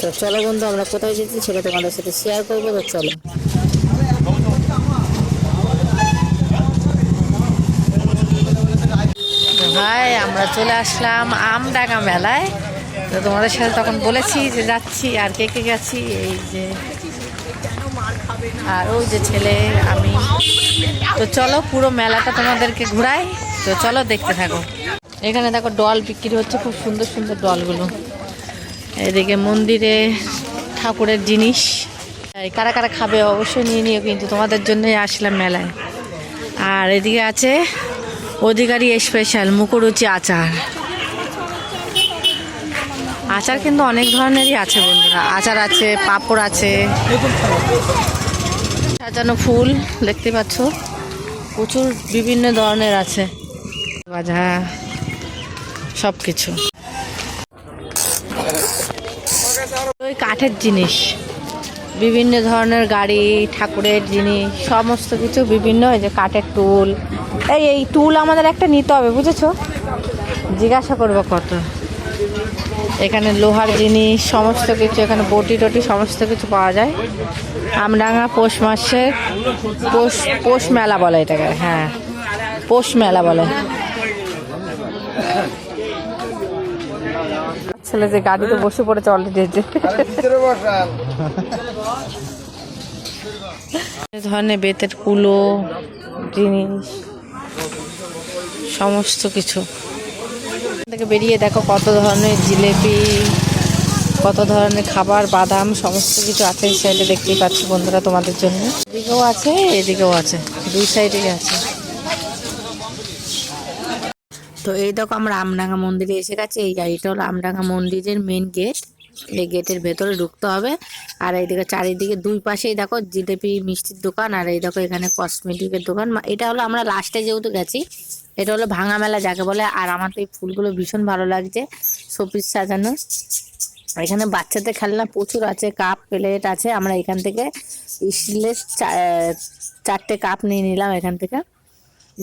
তো চলো বন্ধু, আমরা কোথায় যেতে সেটা তোমাদের সাথে শেয়ার করব, তো চলো। ভাই, আমরা চলে আসলাম আমডাঙ্গা মেলায়। তো তোমাদের সাথে তখন বলেছি যে যাচ্ছি, আর কে কে গেছি, এই যে আর ওই যে ছেলে, আমি। তো চলো পুরো মেলাটা তোমাদেরকে ঘুরাই। তো চলো দেখতে থাকো। এখানে দেখো ডল বিক্রি হচ্ছে, খুব সুন্দর সুন্দর ডলগুলো। এদিকে মন্দিরে ঠাকুরের জিনিস। কারা কারা খাবে অবশ্যই নিয়ে নিও, কিন্তু তোমাদের জন্যই আসলাম মেলায়। আর এদিকে আছে অধিকারী স্পেশাল মুখরুচি আচার। আচার কিন্তু অনেক ধরনেরই আছে বন্ধুরা। আচার আছে, পাঁপড় আছে। সাজানো ফুল, দেখতে পাচ্ছ? প্রচুর বিভিন্ন ধরনের আছে। বাজা সব কিছু ওই কাঠের জিনিস। বিভিন্ন ধরনের গাড়ি, ঠাকুরের জিনিস, সমস্ত কিছু বিভিন্ন এই যে কাঠের টুল। এই এই টুল আমাদের একটা নিতে হবে, বুঝেছ? জিজ্ঞাসা করব কত। এখানে লোহার জিনিস, সমস্ত কিছু, এখানে বটি টটি, সমস্ত কিছু পাওয়া যায়। আমডাঙ্গা, পৌষ মাসের পৌষ পৌষ মেলা বলে এটাকে হ্যাঁ। পৌষ মেলা বলে। ছেলে যে গাড়িতে বসে পড়েছে অলরেডি যে ধরনের বেতের কুলো জিনিস সমস্ত কিছু। থেকে বেরিয়ে দেখো কত ধরনের জিলেপি কত ধরনের খাবার বাদাম সমস্ত কিছু আছে এই সাইডে দেখতেই পাচ্ছি বন্ধুরা তোমাদের জন্য। এদিকেও আছে এদিকেও আছে দুই সাইডেই আছে। তো এই দেখো আমরা আমডাঙ্গা মন্দিরে এসে গেছি। এই গাড়িটা হলো আমডাঙ্গা মন্দিরের মেন গেট এই গেটের ভেতরে ঢুকতে হবে। আর এইদিকে চারিদিকে দুই পাশেই দেখো জিলেপি মিষ্টির দোকান আর এই দেখো এখানে কসমেটিকের দোকান। এটা হলো আমরা লাস্টে যেহেতু গেছি, এটা হলো ভাঙা মেলা যাকে বলে। আর আমার তো এই ফুলগুলো ভীষণ ভালো লাগছে, শোপিস সাজানো। এখানে বাচ্চাদের খেলনা প্রচুর আছে, কাপ, প্লেট আছে। আমরা এখান থেকে স্টিলের চারটে কাপ নিয়ে নিলাম এখান থেকে।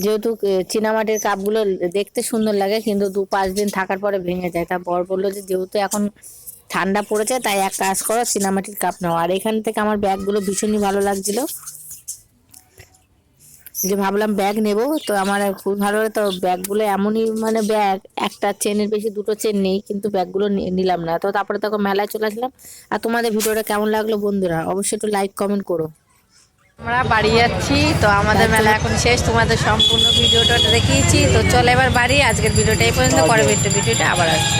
যেহেতু চীনামাটির কাপগুলো দেখতে সুন্দর লাগে, কিন্তু দু পাঁচ দিন থাকার পরে ভেঙে যায়। তা বর বলল যে, যেহেতু এখন ঠান্ডা পড়েছে, তাই এক কাজ করো চীনামাটির কাপ নাও। আর এখান থেকে আমার ব্যাগগুলো ভীষণই ভালো লাগছিল। যে ভাবলাম ব্যাগ নেব, তো আমার খুব ভালো তো ব্যাগগুলো এমনই মানে ব্যাগ, একটা চেনের বেশি, দুটো চেন নেই, কিন্তু ব্যাগগুলো নিলাম না। তো তারপরে তখন মেলায় চলে আসলাম। আর তোমাদের ভিডিওটা কেমন লাগল বন্ধুরা, অবশ্যই একটু লাইক কমেন্ট করো। আমরা বাড়ি যাচ্ছি, তো আমাদের মেলা এখন শেষ, তোমাদের সম্পূর্ণ ভিডিওটা দেখিয়েছি। তো চলো এবার বাড়ি, আজকের ভিডিওটা এই পর্যন্ত পরে ভিডিওটা আবার আসছে